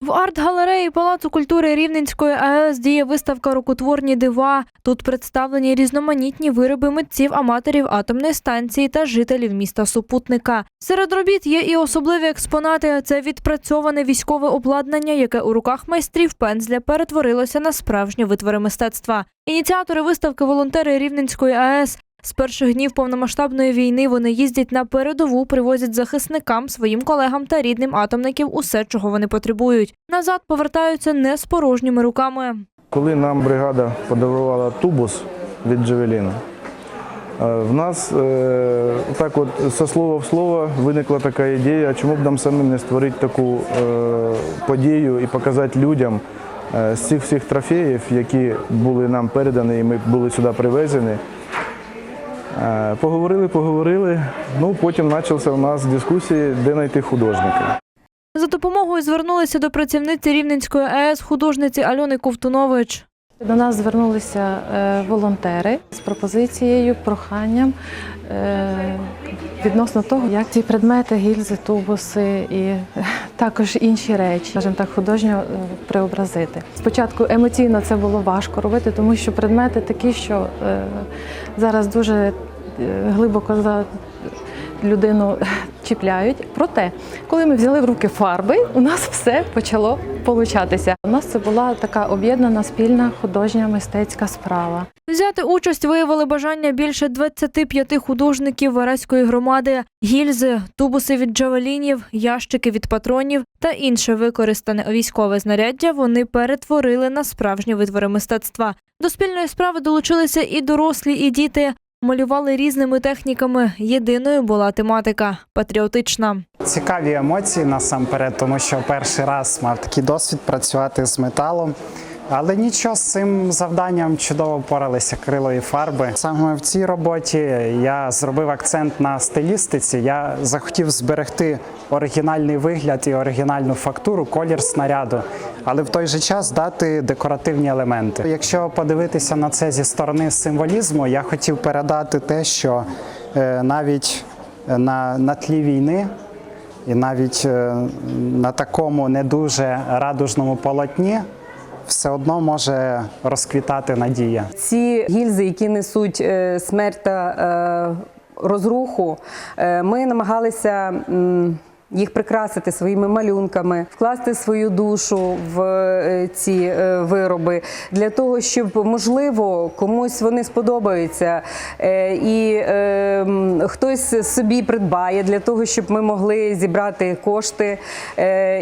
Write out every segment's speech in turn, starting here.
В арт-галереї Палацу культури Рівненської АЕС діє виставка Рукотворні дива. Тут представлені різноманітні вироби митців, аматорів атомної станції та жителів міста Супутника. Серед робіт є і особливі експонати. Це відпрацьоване військове обладнання, яке у руках майстрів пензля перетворилося на справжні витвори мистецтва. Ініціатори виставки волонтери Рівненської АЕС. З перших днів повномасштабної війни вони їздять на передову, привозять захисникам, своїм колегам та рідним атомників усе, чого вони потребують. Назад повертаються не з порожніми руками. Коли нам бригада подарувала тубус від Джавеліна, е, в нас е, так от со слова в слово виникла така ідея, чому б нам самим не створити таку е, подію і показати людям з цих всіх трофеїв, які були нам передані, і ми були сюди привезені. Е, Поговорили, поговорили. Ну потім почався у нас дискусії, де знайти художника. За допомогою звернулися до працівниці Рівненської АЕС художниці Альони Ковтунович. До нас звернулися е, волонтери з пропозицією, проханням е, відносно того, як ці предмети, гільзи, тубуси і також інші речі, скажімо так, художньо преобразити. Спочатку емоційно це було важко робити, тому що предмети такі, що зараз дуже глибоко за людину чіпляють. Проте, коли ми взяли в руки фарби, у нас все почало получатися. У нас це була така об'єднана спільна художня мистецька справа. Взяти участь виявили бажання більше 25 художників Вараської громади, гільзи, тубуси від джавелінів, ящики від патронів та інше використане військове знаряддя вони перетворили на справжні витвори мистецтва. До спільної справи долучилися і дорослі, і діти. Малювали різними техніками. Єдиною була тематика патріотична. Цікаві емоції насамперед, тому що перший раз мав такий досвід працювати з металом. Але нічого з цим завданням чудово впоралися крилої фарби. Саме в цій роботі я зробив акцент на стилістиці. Я захотів зберегти оригінальний вигляд і оригінальну фактуру, колір снаряду, але в той же час дати декоративні елементи. Якщо подивитися на це зі сторони символізму, я хотів передати те, що е, навіть на, на тлі війни і навіть е, на такому не дуже радужному полотні все одно може розквітати надія. Ці гільзи, які несуть е, смерть та е, розруху, е, ми намагалися. Їх прикрасити своїми малюнками, вкласти свою душу в е, ці е, вироби для того, щоб можливо комусь вони сподобаються, е, і е, хтось собі придбає для того, щоб ми могли зібрати кошти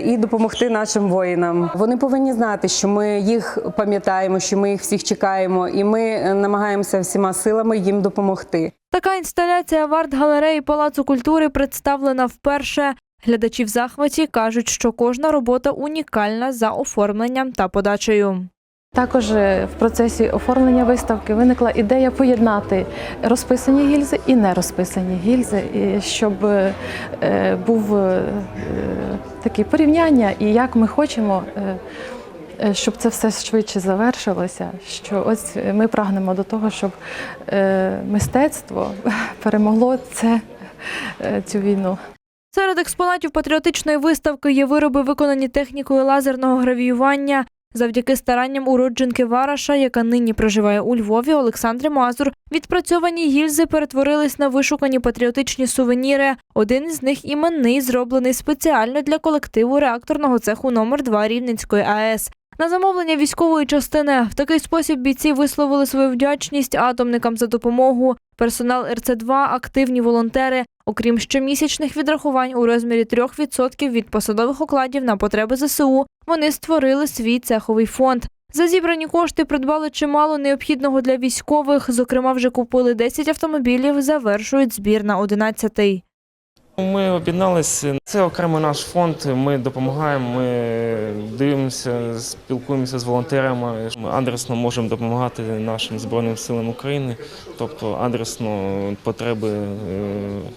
і допомогти нашим воїнам. Вони повинні знати, що ми їх пам'ятаємо, що ми їх всіх чекаємо, і ми намагаємося всіма силами їм допомогти. Така інсталяція в арт-галереї Палацу культури представлена вперше. Глядачі в захваті кажуть, що кожна робота унікальна за оформленням та подачею. Також е, в процесі оформлення виставки виникла ідея поєднати розписані гільзи і не розписані гільзи, щоб е, е, був таке порівняння, і як ми хочемо. Щоб це все швидше завершилося, що ось ми прагнемо до того, щоб мистецтво перемогло це, цю війну. Серед експонатів патріотичної виставки є вироби, виконані технікою лазерного гравіювання. Завдяки старанням уродженки Вараша, яка нині проживає у Львові, Олександри Мазур, відпрацьовані гільзи перетворились на вишукані патріотичні сувеніри. Один із них іменний, зроблений спеціально для колективу реакторного цеху номер 2 Рівненської АЕС. На замовлення військової частини в такий спосіб бійці висловили свою вдячність атомникам за допомогу. Персонал РЦ-2 – активні волонтери. Окрім щомісячних відрахувань у розмірі 3% від посадових окладів на потреби ЗСУ, вони створили свій цеховий фонд. За зібрані кошти придбали чимало необхідного для військових. Зокрема, вже купили 10 автомобілів, завершують збір на 11-й. Ми об'єдналися. Це окремий наш фонд. Ми допомагаємо. Ми дивимося, спілкуємося з волонтерами. Ми адресно можемо допомагати нашим збройним силам України, тобто адресно потреби е,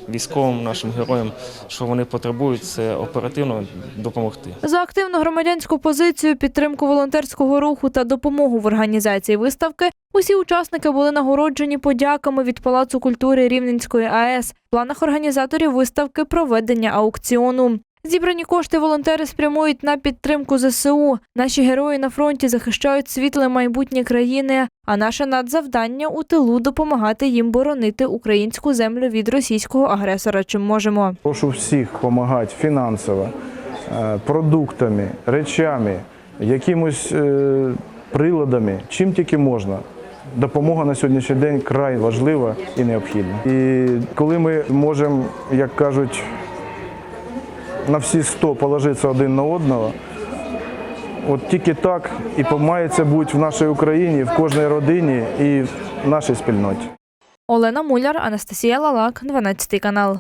військовим нашим героям, що вони потребують, це оперативно допомогти. За активну громадянську позицію, підтримку волонтерського руху та допомогу в організації виставки усі учасники були нагороджені подяками від Палацу культури Рівненської АЕС. В планах організаторів виставки проведення аукціону. Зібрані кошти волонтери спрямують на підтримку ЗСУ. Наші герої на фронті захищають світле майбутнє країни. А наше надзавдання у тилу допомагати їм боронити українську землю від російського агресора. Чим можемо. Прошу всіх допомагати фінансово, е, продуктами, речами, якимось е, приладами, чим тільки можна. Допомога на сьогоднішній день край важлива і необхідна. І коли ми можемо, як кажуть, на всі 100 положитися один на одного, от тільки так і має це бути в нашій Україні, в кожній родині і в нашій спільноті. Олена Муляр, Анастасія Лалак, 12 канал.